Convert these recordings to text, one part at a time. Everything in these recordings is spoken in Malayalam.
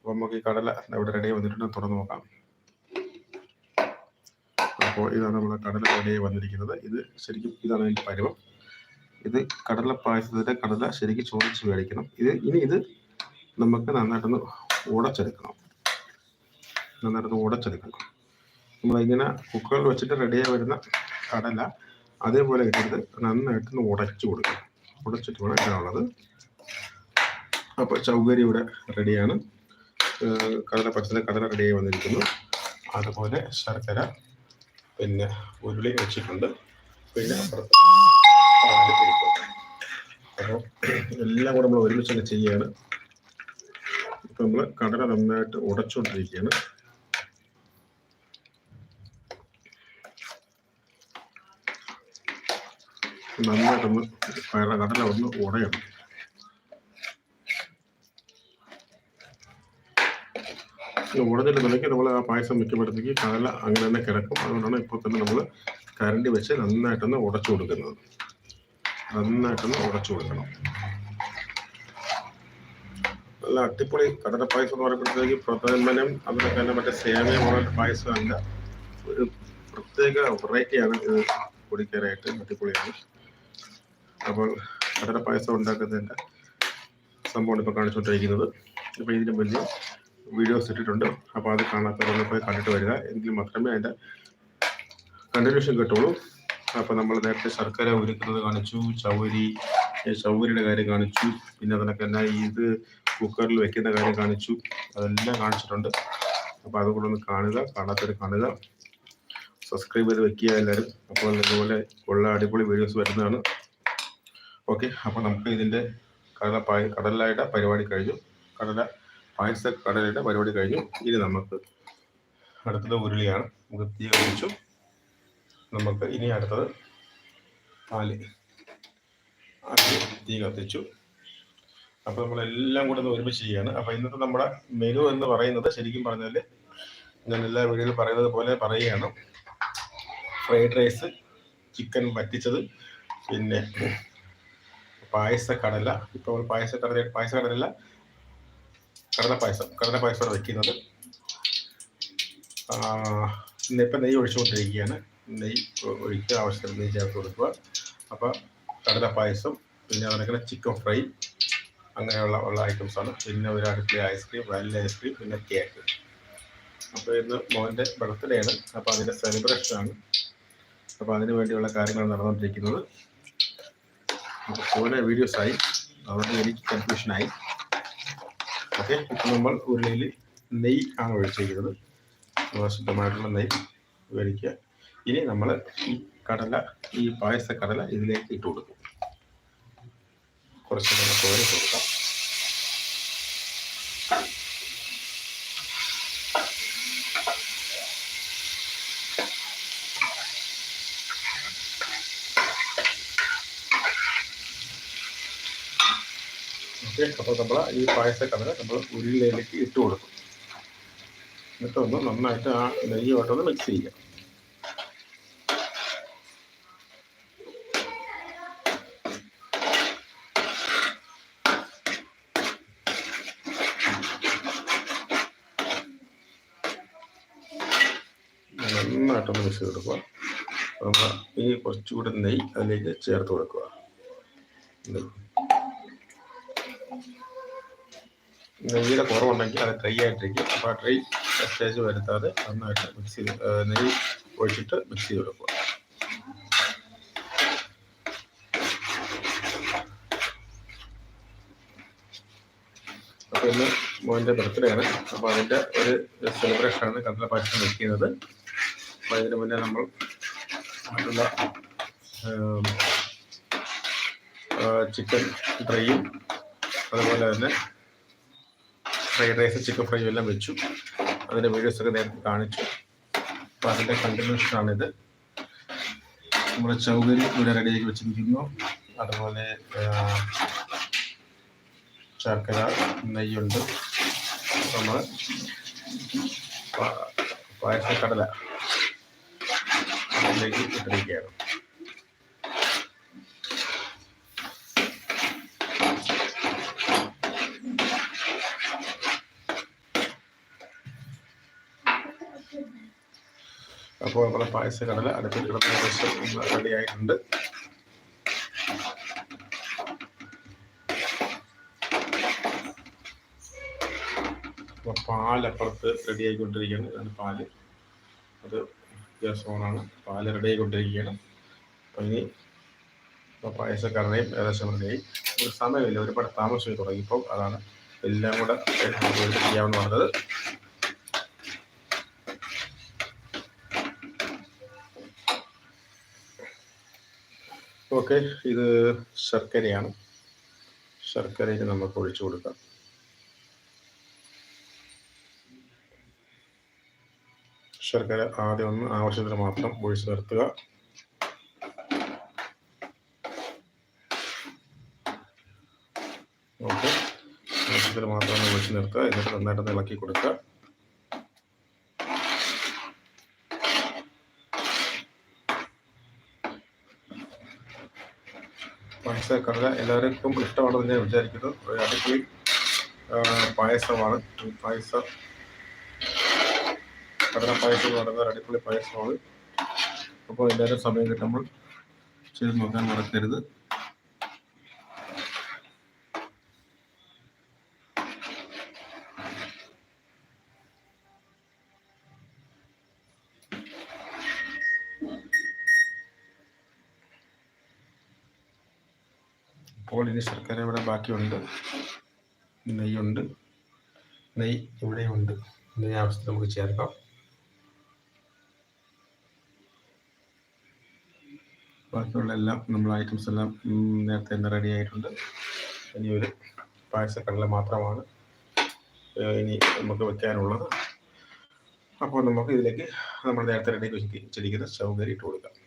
അപ്പോൾ നമുക്ക് ഈ കടല ഇവിടെ റെഡി വന്നിട്ടുണ്ട്. തുറന്ന് നോക്കാം. അപ്പോൾ ഇതാണ് നമ്മുടെ കടല റെഡി വന്നിരിക്കുന്നത്. ഇത് ശരിക്കും ഇതാണ് അതിന്റെ പരുവം. ഇത് കടല പായസത്തിന്റെ കടല ശരിക്കും ചോദിച്ച് മേടിക്കണം. ഇത് ഇനി ഇത് നമുക്ക് നന്നായിട്ടൊന്ന് ഉടച്ചെടുക്കണം. നന്നായിട്ടൊന്ന് ഉടച്ചെടുക്കണം. നമ്മളിങ്ങനെ കുക്കറിൽ വെച്ചിട്ട് റെഡിയായി വരുന്ന കടല അതേപോലെ ഇട്ടിട്ട് നന്നായിട്ടൊന്ന് ഉടച്ചു കൊടുക്കണം. ഉടച്ചിട്ട് വേണം ഇടാനുള്ളത് അപ്പോൾ ചൗകരി ഇവിടെ റെഡിയാണ് കടല പച്ചല കടല റെഡിയായി വന്നിരിക്കുന്നു. അതുപോലെ ശർക്കര പിന്നെ ഉരുളി വെച്ചിട്ടുണ്ട്. പിന്നെ അപ്പുറത്ത്. അപ്പോൾ എല്ലാം കൂടെ നമ്മൾ ഒരുമിച്ച് തന്നെ ചെയ്യുകയാണ് ഇപ്പം നമ്മൾ കടല നന്നായിട്ട് ഉടച്ചുകൊണ്ടിരിക്കുകയാണ് നന്നായിട്ടൊന്ന് കടല ഒന്ന് ഉടയണം. ഉടഞ്ഞിട്ടുണ്ടെങ്കിൽ നമ്മൾ ആ പായസം വെക്കുമ്പോഴത്തേക്ക് കടല അങ്ങനെ തന്നെ കിടക്കും. അതുകൊണ്ടാണ് ഇപ്പോൾ തന്നെ നമ്മൾ കരണ്ടി വെച്ച് നന്നായിട്ടൊന്ന് ഉടച്ചു കൊടുക്കുന്നത്. നന്നായിട്ടൊന്ന് ഉടച്ചു കൊടുക്കണം. നല്ല അടിപൊളി കടല പായസം എന്ന് പറയുമ്പോഴത്തേക്ക് പ്രധാനം അതിനൊക്കെ തന്നെ മറ്റേ സേവയ പോലത്തെ പായസമല്ല ഒരു പ്രത്യേക വെറൈറ്റിയാണ് ഇത് കുടിക്കാനായിട്ട് അടിപൊളിയാണ്. അപ്പോൾ കടല പായസം ഉണ്ടാക്കുന്നതിന്റെ സംഭവമാണ് ഇപ്പോൾ കാണിച്ചുകൊണ്ടിരിക്കുന്നത്. ഇപ്പോൾ ഇതിന് വലിയ വീഡിയോസ് ഇട്ടിട്ടുണ്ട്. അപ്പോൾ അത് കാണാത്തവരൊന്ന് പോയി കണ്ടിട്ട് വരിക. എങ്കിൽ മാത്രമേ അതിന്റെ കണ്ടിന്യൂഷൻ കിട്ടുള്ളൂ. അപ്പോൾ നമ്മൾ നേരത്തെ ശർക്കര ഉരുക്കുന്നത് കാണിച്ചു ചവരി ഈ ചൗരിയുടെ കാര്യം കാണിച്ചു പിന്നെ അതിനൊക്കെ തന്നെ ഇത് കുക്കറിൽ വെക്കുന്ന കാര്യം കാണിച്ചു. അതെല്ലാം കാണിച്ചിട്ടുണ്ട്. അപ്പോൾ അതുകൂടെ ഒന്ന് കാണുക കാണാത്തവർ കാണുക. സബ്സ്ക്രൈബ് ചെയ്ത് വെക്കുക എല്ലാവരും. അപ്പോൾ ഇതുപോലെ ഉള്ള അടിപൊളി വീഡിയോസ് വരുന്നതാണ്. ഓക്കെ അപ്പോൾ നമുക്ക് ഇതിന്റെ കടല പായ കടലായുടെ പരിപാടി കഴിഞ്ഞു. കടല പായസ കടലയുടെ പരിപാടി കഴിഞ്ഞു. ഇനി നമുക്ക് അടുത്തത് ഉരുളിയാണ്. നമുക്ക് തീ കത്തിച്ചു നമുക്ക് ഇനി അടുത്തത് പാൽ. തീ കത്തിച്ചു. അപ്പോൾ നമ്മളെല്ലാം കൂടെ ഒന്ന് ഒരുമിച്ച് ചെയ്യാണ്. അപ്പോൾ ഇന്നത്തെ നമ്മുടെ മെനു എന്ന് പറയുന്നത് ശരിക്കും പറഞ്ഞാൽ ഞാൻ എല്ലാ വീടുകളിൽ പറയുന്നത് പോലെ പറയുകയാണ്. ഫ്രൈഡ് റൈസ് ചിക്കൻ വറ്റിച്ചത് പിന്നെ പായസ കടല. ഇപ്പോൾ പായസ കടല പായസ കടലല്ല കടല പായസം കടല പായസമാണ് വെക്കുന്നത് ഇന്നിപ്പോൾ നെയ്യ് ഒഴിച്ചുകൊണ്ടിരിക്കുകയാണ്. നെയ്യ് ഒഴിക്കുക ആവശ്യത്തിന് നെയ്യ് ചേർത്ത് കൊടുക്കുക. അപ്പോൾ കടല പായസം പിന്നെ അതിനൊക്കെ ചിക്കൻ ഫ്രൈ അങ്ങനെയുള്ള ഉള്ള ഐറ്റംസാണ് പിന്നെ ഒരു അടുപ്പിലെ ice cream vanilla ice cream പിന്നെ കേക്ക്. അപ്പോൾ ഇന്ന് മോന്റെ ബർത്ത്ഡേ ആണ്. അപ്പോൾ അതിന്റെ സെലിബ്രേഷനാണ് അപ്പോൾ അതിന് വേണ്ടിയുള്ള കാര്യങ്ങൾ നടന്നുകൊണ്ടിരിക്കുന്നത്. അപ്പോൾ ഫോണിലെ വീഡിയോസായി അതുകൊണ്ട് എനിക്ക് കൺഫ്യൂഷനായി ഓക്കെ ഇപ്പം നമ്മൾ ഉരുളിയിൽ നെയ്യ് ആണ് ഒഴിച്ചിരിക്കുന്നത്. ശുദ്ധമായിട്ടുള്ള നെയ്യ് ഒഴിക്കുക ഇനി നമ്മൾ ഈ കടല ഈ പായസ കടല ഇതിലേക്ക് ഇട്ട് കൊടുക്കും. കുറച്ച് നമ്മൾ കോരി കൊടുക്കാം. ഓക്കെ അപ്പോൾ നമ്മൾ ഈ പായസ കടല നമ്മൾ ഉരുളിയിലേക്ക് ഇട്ട് കൊടുക്കും. എന്നിട്ട് ഒന്ന് നന്നായിട്ട് ആ നെയ്യുമായിട്ടൊന്ന് മിക്സ് ചെയ്യുക നന്നായിട്ടൊന്ന് മിക്സ് ചെയ്ത് കൊടുക്കുക. നമ്മൾ ഈ കുറച്ചുകൂടി നെയ്യ് അതിലേക്ക് ചേർത്ത് കൊടുക്കുക. നെയ്യുടെ കുറവുണ്ടെങ്കിൽ അത് ഡ്രൈ ആയിട്ടിരിക്കും. അപ്പോൾ ആ ഡ്രൈ സ്റ്റേജ് വരുത്താതെ നന്നായിട്ട് മിക്സ് ചെയ്ത് നെയ്യ് ഒഴിച്ചിട്ട് മിക്സ് ചെയ്ത് കൊടുക്കുക. അപ്പോൾ ഇന്ന് മോന്റെ ബർത്ത്ഡേ ആണ്. അപ്പോൾ അതിന്റെ ഒരു സെലിബ്രേഷനാണ് കടല പായസം വെക്കുന്നത് അപ്പോൾ ഇതിന് മുന്നേ നമ്മൾ മറ്റുള്ള ചിക്കൻ ഡ്രൈയും അതുപോലെ തന്നെ ഫ്രൈഡ് റൈസ് ചിക്കൻ ഫ്രൈ എല്ലാം വെച്ചു. അതിന്റെ വീഡിയോസൊക്കെ നേരത്തെ കാണിച്ചു. അപ്പോൾ അതിന്റെ കണ്ടിന്യൂഷനാണിത് നമ്മുടെ ചൗകരി ഇവിടെ റെഡിയാക്കി വെച്ചിരിക്കുന്നു. അതുപോലെ ശർക്കര നെയ്യുണ്ട്. നമ്മൾ പായസക്കടല അതിലേക്ക് ഇട്ടിരിക്കുകയാണ്. അപ്പോൾ നമ്മുടെ പായസ കടല അടുപ്പിൽ കിടന്ന ഏകദേശം റെഡിയായിട്ടുണ്ട്. അപ്പോൾ പാൽ അപ്പുറത്ത് റെഡി ആയിക്കൊണ്ടിരിക്കുകയാണ്. ഇതാണ് പാൽ. അത് ഗ്യാസ് ഓണാണ് പാൽ റെഡി ആയിക്കൊണ്ടിരിക്കുകയാണ്. അപ്പോൾ ഇനി ഇപ്പോൾ പായസക്കടലയും ഏകദേശം റെഡിയായി ഒരു സമയമില്ല. ഒരുപാട് താമസമായി തുടങ്ങിയപ്പോൾ അതാണ് എല്ലാം കൂടെ ചെയ്യാമെന്ന് പറഞ്ഞത് ഓക്കെ ഇത് ശർക്കരയാണ്. ശർക്കരയിൽ നമുക്ക് ഒഴിച്ചു കൊടുക്കാം. ശർക്കര ആദ്യം ഒന്ന് ആവശ്യത്തിന് മാത്രം ഒഴിച്ചു നിർത്തുക. ഓക്കെ ആവശ്യത്തിന് മാത്രം ഒഴിച്ചു നിർത്തുക. എന്നിട്ട് നന്നായിട്ട് ഇളക്കി കൊടുക്കുക. പായസക്കടല എല്ലാവർക്കും ഇഷ്ടമാണെന്ന് ഞാൻ വിചാരിക്കുന്നു. ഒരു പായസമാണ്. പായസം കടല പായസം എന്ന് പറയുന്നത് ഒരു അടിപൊളി പായസമാണ്. അപ്പോൾ എല്ലാവരും സമയം കിട്ടുമ്പോൾ ചെയ്ത് നോക്കാൻ മറക്കരുത്. അപ്പോൾ ഇനി ശർക്കര ഇവിടെ ബാക്കിയുണ്ട്. നെയ്യുണ്ട്. നെയ്യ് ഇവിടെയുണ്ട്. നെയ്യ് ആവശ്യത്തിന് നമുക്ക് ചേർക്കാം. ബാക്കിയുള്ള എല്ലാം നമ്മൾ ഐറ്റംസ് എല്ലാം നേരത്തെ തന്നെ റെഡി ആയിട്ടുണ്ട്. ഇനി ഒരു പായസക്കടല മാത്രമാണ് ഇനി നമുക്ക് വെക്കാനുള്ളത്. അപ്പോൾ നമുക്ക് ഇതിലേക്ക് നമ്മൾ നേരത്തെ റെഡി വെച്ചിരിക്കുന്ന സൗകര്യം ഇട്ട് കൊടുക്കാം.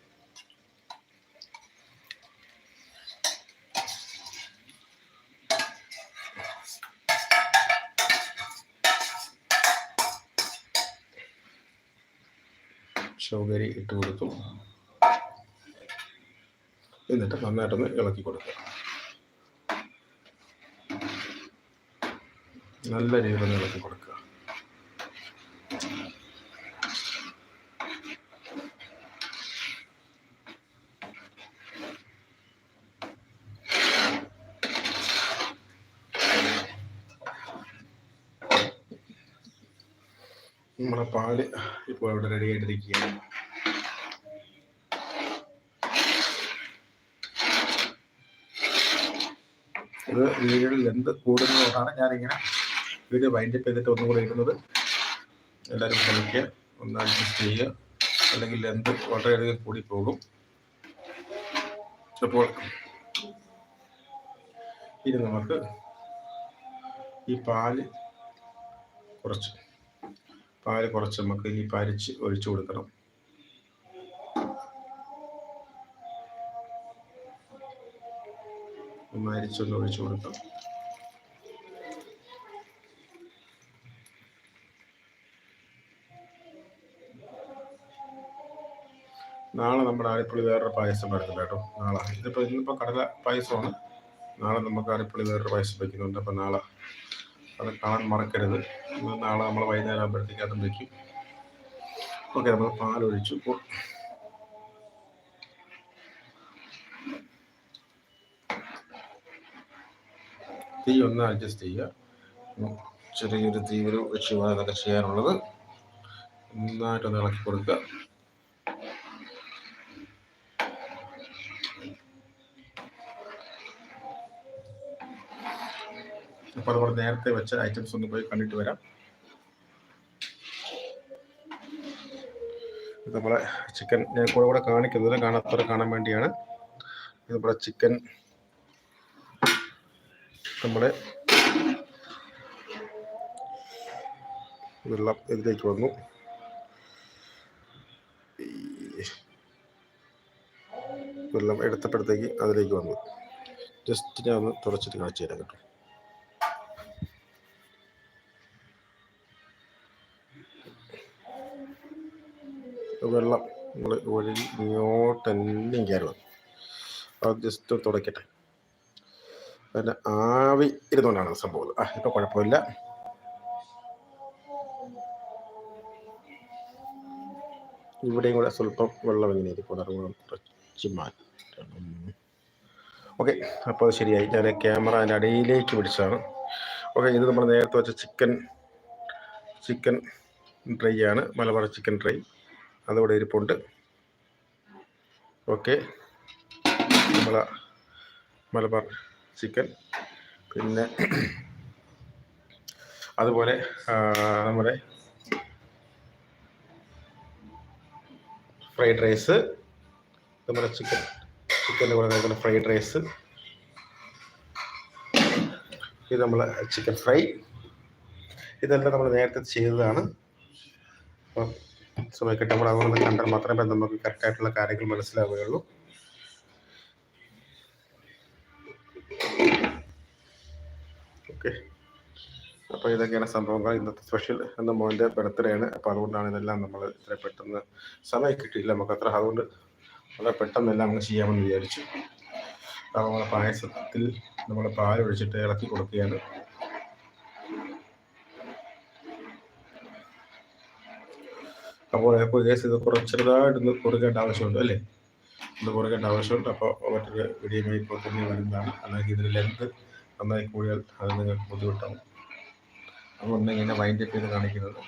സൗകര്യം ഇട്ട് കൊടുത്തു. എന്നിട്ട് നന്നായിട്ടൊന്ന് ഇളക്കി കൊടുക്കുക. നല്ല രീതിയിൽ ഇളക്കി കൊടുക്കുക. നമ്മുടെ പാൽ ഇപ്പോൾ ഇവിടെ റെഡി ആയിട്ടിരിക്കുകയാണ്. ഇത് വീടുകളിൽ എന്ത് കൂടുന്നതുകൊണ്ടാണ് ഞാനിങ്ങനെ വീഡിയോ വൈൻഡപ്പ് ചെയ്തിട്ട് ഒന്നും കൂടെ ഇരിക്കുന്നത് എല്ലാവരും കളിക്കുക ഒന്ന് അഡ്ജസ്റ്റ് ചെയ്യുക. അല്ലെങ്കിൽ എന്ത് വളരെയധികം കൂടി പോകും അപ്പോൾ ഇനി നമുക്ക് ഈ പാൽ കുറച്ച് പാൽ കുറച്ച് നമുക്ക് ഇനി പരിച്ച് ഒഴിച്ചു കൊടുക്കണം. ഒന്ന് ഒഴിച്ചു കൊടുക്കാം. നാളെ നമ്മുടെ ആലപ്പുള്ളി വേറൊരു പായസം വരുന്നുണ്ട് കേട്ടോ. നാളെ. ഇതിപ്പോൾ ഇന്നിപ്പോൾ കടല പായസമാണ്. നാളെ നമുക്ക് ആലപ്പുള്ളി വേറൊരു പായസം വയ്ക്കുന്നുണ്ട് അപ്പോൾ നാളെ അത് കാണാൻ മറക്കരുത്. നാളെ നമ്മൾ വൈകുന്നേരം ആകുമ്പോഴത്തേക്ക് അതും വയ്ക്കും ഓക്കെ നമ്മൾ പാലൊഴിച്ചു. ഇപ്പോൾ തീ ഒന്ന് അഡ്ജസ്റ്റ് ചെയ്യുക. ചെറിയൊരു തീവ്ര വെച്ച് വേണം ചെയ്യാനുള്ളത്. നന്നായിട്ടൊന്ന് ഇളക്കി കൊടുക്കുക. അപ്പോൾ അതുപോലെ നേരത്തെ വെച്ച ഐറ്റംസ് ഒന്ന് പോയി കണ്ടിട്ട് വരാം. ഇത് ചിക്കൻ ഞാൻ കൂടെ കൂടെ കാണിക്കുന്നത് കാണാത്തവരെ കാണാൻ വേണ്ടിയാണ്. ഇത് ചിക്കൻ നമ്മുടെ വെള്ളം ഇതിലേക്ക് വന്നു. വെള്ളം എടുത്തപ്പോഴത്തേക്ക് അതിലേക്ക് വന്നു. ജസ്റ്റ് ഞാൻ ഒന്ന് തുറച്ചിട്ട് കാണിച്ചു തരാം കേട്ടോ. വെള്ളം നമ്മൾ ഒഴുകി ഇങ്ങോട്ടെല്ലാം കയറുന്നത് അത് ജസ്റ്റ് തുടയ്ക്കട്ടെ പിന്നെ ആവി ഇരുന്നുകൊണ്ടാണ് സംഭവം. ആ ഇപ്പം കുഴപ്പമില്ല. ഇവിടെയും കൂടെ സ്വല്പം വെള്ളം ഇങ്ങനെ ഇരിക്കും കുറച്ച് മാറ്റണം. ഓക്കെ അപ്പോൾ അത് ശരിയായി. ഞാൻ ക്യാമറ അതിന്റെ അടിയിലേക്ക് പിടിച്ചതാണ് ഓക്കെ ഇത് നമ്മൾ നേരത്തെ വെച്ച ചിക്കൻ ചിക്കൻ ഡ്രൈ ആണ്. Malabar chicken dry. അതിവിടെ ഇരിപ്പുണ്ട്. ഓക്കെ. നമ്മളെ മലബാർ ചിക്കൻ. പിന്നെ അതുപോലെ നമ്മുടെ ഫ്രൈഡ് റൈസ് നമ്മുടെ ചിക്കൻ ചിക്കന്റെ കൂടെ കഴിക്കുന്ന ഫ്രൈഡ് റൈസ്. ഇത് നമ്മൾ ചിക്കൻ ഫ്രൈ. ഇതെല്ലാം നമ്മൾ നേരത്തെ ചെയ്തതാണ്. അപ്പം സമയം കിട്ടുമ്പോൾ അതുകൊണ്ട് കണ്ടാൽ മാത്രമേ നമുക്ക് കറക്റ്റായിട്ടുള്ള കാര്യങ്ങൾ മനസ്സിലാവുകയുള്ളൂ. ഓക്കെ. അപ്പോൾ ഇതൊക്കെയാണ് സംഭവങ്ങൾ. ഇന്നത്തെ സ്പെഷ്യൽ എന്ന മോന്റെ ബർത്ത്ഡേ ആണ് അപ്പോൾ അതുകൊണ്ടാണ് ഇതെല്ലാം നമ്മൾ ഇത്ര പെട്ടെന്ന് സമയം കിട്ടിയില്ല നമുക്ക് അത്ര. അതുകൊണ്ട് വളരെ പെട്ടെന്ന് എല്ലാം അങ്ങ് ചെയ്യാമെന്ന് വിചാരിച്ചു. അപ്പോൾ നമ്മളെ പായസത്തിൽ നമ്മൾ പാൽ ഒഴിച്ചിട്ട് ഇളക്കി കൊടുക്കുകയാണ്. അപ്പോൾ അപ്പോൾ ഇത് കുറച്ച് ചെറുതായിട്ടൊന്ന് കൊടുക്കേണ്ട ആവശ്യമുണ്ട് അല്ലേ? ഒന്ന് കൊടുക്കേണ്ട ആവശ്യമുണ്ട്. അപ്പോൾ മറ്റൊരു വീഡിയോ ഇപ്പോൾ തന്നെ വരുന്നതാണ്. അല്ലെങ്കിൽ ഇതിന് ലെങ്ത് നന്നായി കൂടിയാൽ അത് നിങ്ങൾക്ക് ബുദ്ധിമുട്ടാവും. ഒന്ന് ഇങ്ങനെ വൈൻഡ് അപ്പ് ചെയ്ത് കാണിക്കുന്നത്.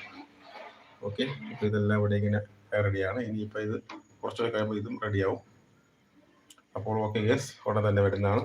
ഓക്കെ ഇപ്പോൾ ഇതെല്ലാം ഇവിടെ ഇങ്ങനെ റെഡിയാണ് ഇനിയിപ്പോൾ ഇത് കുറച്ചുകൂടെ കഴിയുമ്പോൾ ഇതും റെഡിയാവും അപ്പോൾ ഓക്കെ യെസ് ഉടൻ തന്നെ വരുന്നതാണ്.